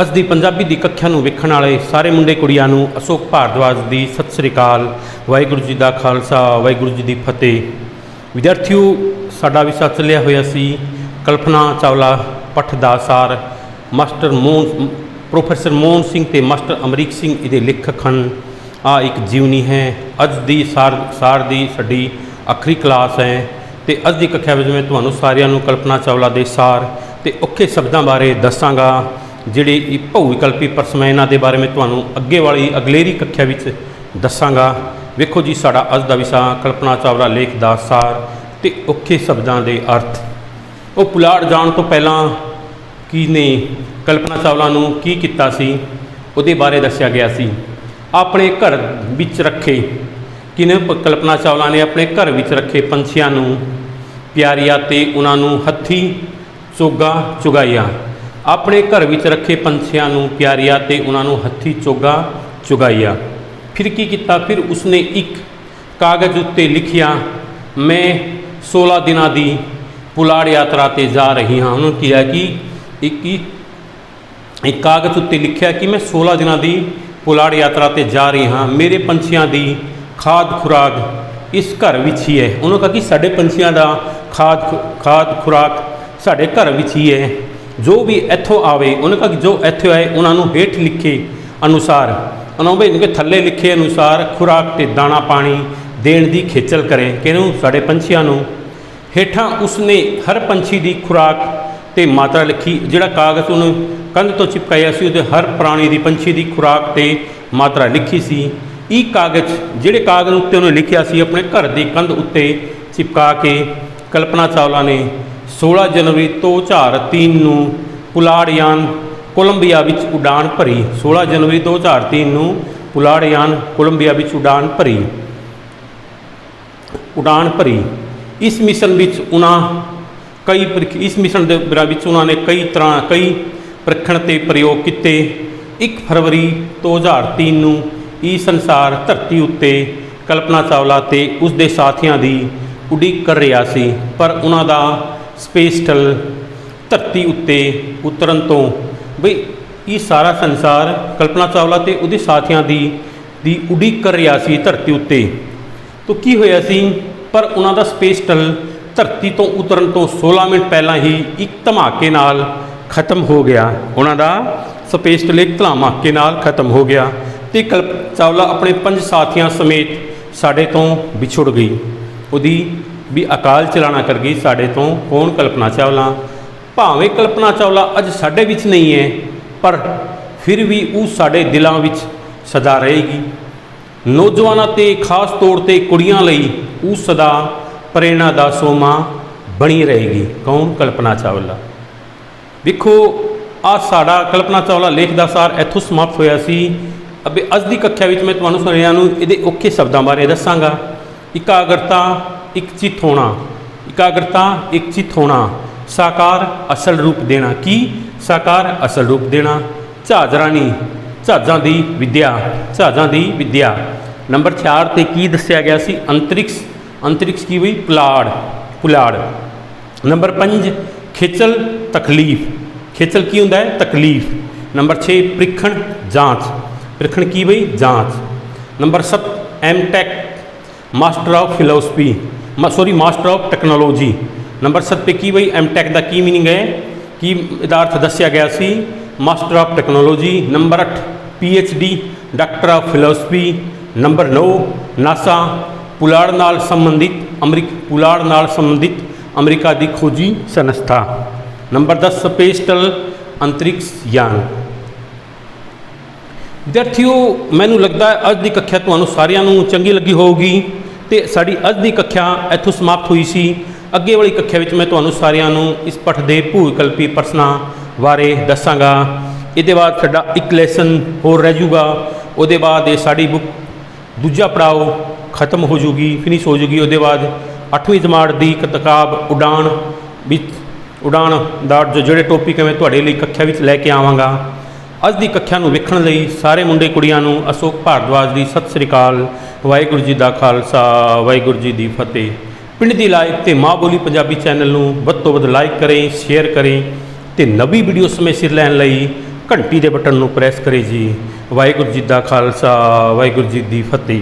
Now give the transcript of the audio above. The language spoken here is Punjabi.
ਅੱਜ ਦੀ ਪੰਜਾਬੀ ਦੀ ਕੱਖਿਆ ਨੂੰ ਵੇਖਣ ਵਾਲੇ ਸਾਰੇ ਮੁੰਡੇ ਕੁੜੀਆਂ ਨੂੰ ਅਸ਼ੋਕ ਭਾਰਦਵਾਜ ਦੀ ਸਤਿ ਸ੍ਰੀ ਅਕਾਲ, ਵਾਹਿਗੁਰੂ ਜੀ ਦਾ ਖਾਲਸਾ, ਵਾਹਿਗੁਰੂ ਜੀ ਦੀ ਫਤਿਹ। ਵਿਦਿਆਰਥੀਓ, ਸਾਡਾ ਵਿਸ਼ਾ ਚੱਲਿਆ ਹੋਇਆ ਸੀ ਕਲਪਨਾ ਚਾਵਲਾ, ਪੱਠ ਦਾ ਸਾਰ, ਮਾਸਟਰ ਮੋਹਨ, ਪ੍ਰੋਫੈਸਰ ਮੋਹਨ ਸਿੰਘ ਤੇ ਮਾਸਟਰ ਅਮਰੀਕ ਸਿੰਘ, ਇਹਦੇ ਲੇਖਕ ਹਨ। ਆ ਇੱਕ ਜੀਵਨੀ ਹੈ। ਅੱਜ ਦੀ ਸਾਰ ਸਾਰ ਦੀ ਸਾਡੀ ਆਖਰੀ ਕਲਾਸ ਹੈ ਤੇ ਅੱਜ ਦੀ ਕੱਖਿਆ ਵਿੱਚ ਮੈਂ ਤੁਹਾਨੂੰ ਸਾਰਿਆਂ ਨੂੰ ਕਲਪਨਾ ਚਾਵਲਾ ਦੇ ਸਾਰ ਤੇ ਔਖੇ ਸ਼ਬਦਾਂ ਬਾਰੇ ਦੱਸਾਂਗਾ। ਜਿਹੜੇ ਇਹ ਭਉ ਵਿਕਲਪੀ ਪ੍ਰਸਮੈ ਇਹਨਾਂ ਦੇ ਬਾਰੇ ਮੈਂ ਤੁਹਾਨੂੰ ਅੱਗੇ ਵਾਲੀ ਅਗਲੇਰੀ ਕक्षा ਵਿੱਚ ਦੱਸਾਂਗਾ। ਵੇਖੋ ਜੀ, ਸਾਡਾ ਅੱਜ ਦਾ ਵਿਸ਼ਾ ਕਲਪਨਾ ਚਾਵਲਾ ਲੇਖ ਦਾ ਸਾਰ ਤੇ ਔਖੇ ਸ਼ਬਦਾਂ ਦੇ ਅਰਥ। ਉਹ ਪੁਲਾੜ ਜਾਣ ਤੋਂ ਪਹਿਲਾਂ ਕੀ ਨੇ ਕਲਪਨਾ ਚਾਵਲਾ ਨੂੰ ਕੀ ਕੀਤਾ ਸੀ, ਉਹਦੇ ਬਾਰੇ ਦੱਸਿਆ ਗਿਆ ਸੀ। ਆਪਣੇ ਘਰ ਵਿੱਚ ਰੱਖੇ ਕਿਨੇ ਕਲਪਨਾ ਚਾਵਲਾ ਨੇ ਆਪਣੇ ਘਰ ਵਿੱਚ ਰੱਖੇ ਪੰਛੀਆਂ ਨੂੰ, ਪਿਆਰੀਆ ਤੇ ਉਹਨਾਂ ਨੂੰ ਹੱਥੀ ਚੋਗਾ ਚੁਗਾਇਆ ਆਪਣੇ ਘਰ ਵਿੱਚ ਰੱਖੇ ਪੰਛੀਆਂ ਨੂੰ ਪਿਆਰਿਆ ਤੇ ਉਹਨਾਂ ਨੂੰ ਹੱਥੀ ਚੋਗਾ ਚੁਗਾਇਆ। ਫਿਰ ਕੀ ਕੀਤਾ? ਫਿਰ ਉਸਨੇ ਇੱਕ ਕਾਗਜ਼ ਉੱਤੇ ਲਿਖਿਆ, ਮੈਂ 16 ਦਿਨਾਂ ਦੀ ਪੁਲਾੜ ਯਾਤਰਾ ਤੇ ਜਾ ਰਹੀ ਹਾਂ। ਉਹਨੂੰ ਕਿਹਾ ਕਿ ਇੱਕ ਇੱਕ ਕਾਗਜ਼ ਉੱਤੇ ਲਿਖਿਆ ਕਿ ਮੈਂ 16 ਦਿਨਾਂ ਦੀ ਪੁਲਾੜ ਯਾਤਰਾ ਤੇ ਜਾ ਰਹੀ ਹਾਂ। ਮੇਰੇ ਪੰਛੀਆਂ ਦੀ ਖਾਦ ਖੁਰਾਕ ਇਸ ਘਰ ਵਿੱਚ ਹੀ ਹੈ। ਉਹਨੂੰ ਕਹਾ ਕਿ ਸਾਡੇ ਪੰਛੀਆਂ ਦਾ ਖਾਦ ਖੁ- ਖਾਦ ਖੁਰਾਕ ਸਾਡੇ ਘਰ ਵਿੱਚ ਹੀ ਹੈ। ਜੋ ਵੀ ਇੱਥੋਂ ਆਵੇ, ਉਹਨੇ ਕਹਾ ਕਿ ਜੋ ਇੱਥੇ ਆਏ, ਉਹਨਾਂ ਨੂੰ ਹੇਠ ਲਿਖੇ ਅਨੁਸਾਰ। ਉਹਨਾਂ ਨੂੰ ਵੀ ਥੱਲੇ ਲਿਖੇ ਅਨੁਸਾਰ ਖੁਰਾਕ ਤੇ ਦਾਣਾ ਪਾਣੀ ਦੇਣ ਦੀ ਖੇਚਲ ਕਰੇ। ਕਿਹਨੂੰ ਸਾਡੇ ਪੰਛੀਆਂ ਨੂੰ। ਹੇਠਾਂ ਉਸਨੇ ਹਰ ਪੰਛੀ ਦੀ ਖੁਰਾਕ ਤੇ ਮਾਤਰਾ ਲਿਖੀ, ਜਿਹੜਾ ਕਾਗਜ਼ ਉਹਨੂੰ ਕੰਧ ਤੋਂ ਚਿਪਕਾਇਆ ਸੀ, ਉਹਦੇ ਹਰ ਪ੍ਰਾਣੀ ਦੀ ਪੰਛੀ ਦੀ ਖੁਰਾਕ ਤੇ ਮਾਤਰਾ ਲਿਖੀ ਸੀ। ਇਹ ਕਾਗਜ਼, ਜਿਹੜੇ ਕਾਗਜ਼ ਉੱਤੇ ਉਹਨੇ ਲਿਖਿਆ ਸੀ, ਆਪਣੇ ਘਰ ਦੀ ਕੰਧ ਉੱਤੇ ਚਿਪਕਾ ਕੇ ਕਲਪਨਾ ਚਾਵਲਾ ਨੇ 16 ਜਨਵਰੀ 2003 ਨੂੰ ਪੁਲਾੜਯਾਨ ਕੋਲੰਬੀਆ ਵਿੱਚ ਉਡਾਨ ਭਰੀ। 16 ਜਨਵਰੀ 2003 ਨੂੰ ਪੁਲਾੜਯਾਨ ਕੋਲੰਬੀਆ ਵਿੱਚ ਉਡਾਨ ਭਰੀ। ਉਡਾਨ ਭਰੀ। ਇਸ ਮਿਸ਼ਨ ਵਿੱਚ ਉਹਨਾਂ ਕਈ ਇਸ ਮਿਸ਼ਨ ਦੇ ਵਿੱਚ ਉਹਨਾਂ ਨੇ ਕਈ ਤਰ੍ਹਾਂ, ਕਈ ਪ੍ਰੀਖਣ ਤੇ ਪ੍ਰਯੋਗ ਕੀਤੇ। 1 ਫਰਵਰੀ 2003 ਨੂੰ ਈ ਸੰਸਾਰ ਧਰਤੀ ਉੱਤੇ ਕਲਪਨਾ ਚਾਵਲਾ ਤੇ ਉਸ ਦੇ ਸਾਥੀਆਂ ਦੀ ਉਡੀਕ ਕਰ ਰਿਹਾ ਸੀ। ਪਰ ਉਹਨਾਂ ਦਾ ਸਪੇਸ ਸ਼ਟਲ ਧਰਤੀ ਉੱਤੇ ਉਤਰਨ ਤੋਂ। ਬਈ, ਇਹ ਸਾਰਾ ਸੰਸਾਰ ਕਲਪਨਾ ਚਾਵਲਾ ਤੇ ਉਹਦੇ ਸਾਥੀਆਂ ਦੀ ਦੀ ਉਡੀਕ ਕਰ ਰਿਹਾ ਸੀ ਧਰਤੀ ਉੱਤੇ। ਤੋ ਕੀ ਹੋਇਆ ਸੀ? ਪਰ ਉਹਨਾਂ ਦਾ ਸਪੇਸ ਸ਼ਟਲ ਧਰਤੀ ਤੋਂ ਉਤਰਨ ਤੋਂ 16 ਮਿੰਟ ਪਹਿਲਾਂ ਹੀ ਇੱਕ ਧਮਾਕੇ ਨਾਲ ਖਤਮ ਹੋ ਗਿਆ। ਉਹਨਾਂ ਦਾ ਸਪੇਸ ਸ਼ਟਲ ਇੱਕ ਧਮਾਕੇ ਨਾਲ ਖਤਮ ਹੋ ਗਿਆ ਤੇ ਕਲਪ ਚਾਵਲਾ ਆਪਣੇ ਪੰਜ ਸਾਥੀਆਂ ਸਮੇਤ ਸਾਡੇ ਤੋਂ ਵਿਛੜ ਗਈ। ਉਹਦੀ ਵੀ ਅਕਾਲ ਚਲਾਣਾ ਕਰ ਗਈ ਸਾਡੇ ਤੋਂ, ਕੌਣ ਕਲਪਨਾ ਚਾਵਲਾ? ਭਾਵੇਂ ਕਲਪਨਾ ਚਾਵਲਾ ਅੱਜ ਸਾਡੇ ਵਿੱਚ ਨਹੀਂ ਹੈ, ਪਰ ਫਿਰ ਵੀ ਉਹ ਸਾਡੇ ਦਿਲਾਂ ਵਿੱਚ ਸਦਾ ਰਹੇਗੀ। ਨੌਜਵਾਨਾਂ ਤੇ ਖਾਸ ਤੌਰ ਤੇ ਕੁੜੀਆਂ ਲਈ ਉਹ ਸਦਾ ਪ੍ਰੇਰਣਾ ਦਾ ਸੋਮਾ ਬਣੀ ਰਹੇਗੀ। ਕੌਣ? ਕਲਪਨਾ ਚਾਵਲਾ। ਵੇਖੋ ਆ ਸਾਡਾ ਕਲਪਨਾ ਚਾਵਲਾ ਲੇਖ ਦਾ ਸਾਰ ਇੱਥੋਂ ਸਮਾਪਤ ਹੋਇਆ ਸੀ। ਅਬੇ, ਅੱਜ ਦੀ ਕੱਖਿਆ ਵਿੱਚ ਮੈਂ ਤੁਹਾਨੂੰ ਸੁਣਿਆ ਨੂੰ ਇਹਦੇ ਔਖੇ ਸ਼ਬਦਾਂ ਬਾਰੇ ਦੱਸਾਂਗਾ। ਇਕਾਗਰਤਾ ਇੱਕ ਚਿੱਤ ਹੋਣਾ, ਇਕਾਗਰਤਾ ਇੱਕ ਚਿੱਤ ਹੋਣਾ, ਸਾਕਾਰ ਅਸਲ ਰੂਪ ਦੇਣਾ ਕੀ? ਸਾਕਾਰ ਅਸਲ ਰੂਪ ਦੇਣਾ ਝਾਜਰਾਨੀ ਝਾਜਾਂ ਦੀ ਵਿਦਿਆ, ਝਾਜਾਂ ਦੀ ਵਿਦਿਆ। ਨੰਬਰ 4 ਤੇ ਕੀ ਦੱਸਿਆ ਗਿਆ ਸੀ? ਅੰਤਰਿਕਸ਼ ਅੰਤਰਿਕਸ਼ ਕੀ ਹੋਈ ਪੁਲਾੜ ਪੁਲਾੜ। ਨੰਬਰ 5 ਖੇਚਲ, ਤਕਲੀਫ। ਖੇਚਲ ਕੀ ਹੁੰਦਾ ਹੈ? ਤਕਲੀਫ। ਨੰਬਰ 6 ਪ੍ਰੀਖਣ, ਜਾਂਚ। ਪ੍ਰੀਖਣ ਕੀ ਬਈ? ਜਾਂਚ। Number 7 MTech, master of philosophy. Sorry master of technology number 7 ਤੇ ਕੀ ਬਈ ਐਮਟੈਕ ਦਾ ਕੀ ਮੀਨਿੰਗ ਹੈ ਕੀ ਇਹਦਾ ਅਰਥ ਦੱਸਿਆ ਗਿਆ ਸੀ master of technology number 8 D doctor of philosophy number 9 NASA ਪੁਲਾੜ ਨਾਲ ਸੰਬੰਧਿਤ ਅਮਰੀਕ ਪੁਲਾੜ ਨਾਲ ਸੰਬੰਧਿਤ ਅਮਰੀਕਾ ਦੀ ਖੋਜੀ ਸੰਸਥਾ ਨੰਬਰ 10 ਸਪੇਸਟਲ ਅੰਤਰਿਕਸ਼ ਯਾਨ ਵਿਦਿਆਰਥੀਓ, ਮੈਨੂੰ ਲੱਗਦਾ ਅੱਜ ਦੀ ਕੱਖਿਆ ਤੁਹਾਨੂੰ ਸਾਰਿਆਂ ਨੂੰ ਚੰਗੀ ਲੱਗੀ ਹੋਊਗੀ। ਤੇ ਸਾਡੀ ਅੱਜ ਦੀ ਕੱਖਿਆ ਇੱਥੋਂ ਸਮਾਪਤ ਹੋਈ ਸੀ। ਅੱਗੇ ਵਾਲੀ ਕੱਖਿਆ ਵਿੱਚ ਮੈਂ ਤੁਹਾਨੂੰ ਸਾਰਿਆਂ ਨੂੰ ਇਸ ਪਠ ਦੇ ਭੂਕਲਪੀ ਪ੍ਰਸ਼ਨਾਂ ਬਾਰੇ ਦੱਸਾਂਗਾ। ਇਹਦੇ ਬਾਅਦ ਸਾਡਾ ਇੱਕ ਲੈਸਨ ਹੋਰ ਰਹਿ ਜੂਗਾ ਉਹਦੇ ਬਾਅਦ ਇਹ ਸਾਡੀ ਬੁੱਕ ਦੂਜਾ ਪੜਾਓ ਖਤਮ ਹੋ ਜੂਗੀ ਫਿਨਿਸ਼ ਹੋ ਜੂਗੀ ਉਹਦੇ ਬਾਅਦ 8ਵੀਂ ਜਮਾਤ ਦੀ ਇੱਕ ਕਿਤਾਬ ਉਡਾਨ ਵਿੱਚ ਉਡਾਨ ਦਾ ਜੋ ਜਿਹੜੇ ਟੌਪਿਕ ਹੈ ਮੈਂ ਤੁਹਾਡੇ ਲਈ ਕੱਖਿਆ ਵਿੱਚ ਲੈ ਕੇ ਆਵਾਂਗਾ। ਅੱਜ ਦੀ ਕੱਖਿਆ ਨੂੰ ਵੇਖਣ ਲਈ ਸਾਰੇ ਮੁੰਡੇ ਕੁੜੀਆਂ ਨੂੰ ਅਸ਼ੋਕ ਭਾਰਦਵਾਜ ਦੀ ਸਤਿ ਸ੍ਰੀ ਅਕਾਲ। ਵਾਹਿਗੁਰੂ ਜੀ ਦਾ ਖਾਲਸਾ, ਵਾਹਿਗੁਰੂ ਜੀ ਦੀ ਫਤਿਹ। ਪਿੰਡ ਦੀ ਲਾਈਕ ਤੇ ਮਾਂ ਬੋਲੀ ਪੰਜਾਬੀ ਚੈਨਲ ਨੂੰ ਵੱਧ ਤੋਂ ਵੱਧ ਲਾਈਕ ਕਰੇ, ਸ਼ੇਅਰ ਕਰੇ ਤੇ ਨਵੀਂ ਵੀਡੀਓ ਸਮੇਂ ਸਿਰ ਲੈਣ ਲਈ ਘੰਟੀ ਦੇ ਬਟਨ ਨੂੰ ਪ੍ਰੈਸ ਕਰੇ ਜੀ। ਵਾਹਿਗੁਰੂ ਜੀ ਦਾ ਖਾਲਸਾ, ਵਾਹਿਗੁਰੂ ਜੀ ਦੀ ਫਤਿਹ।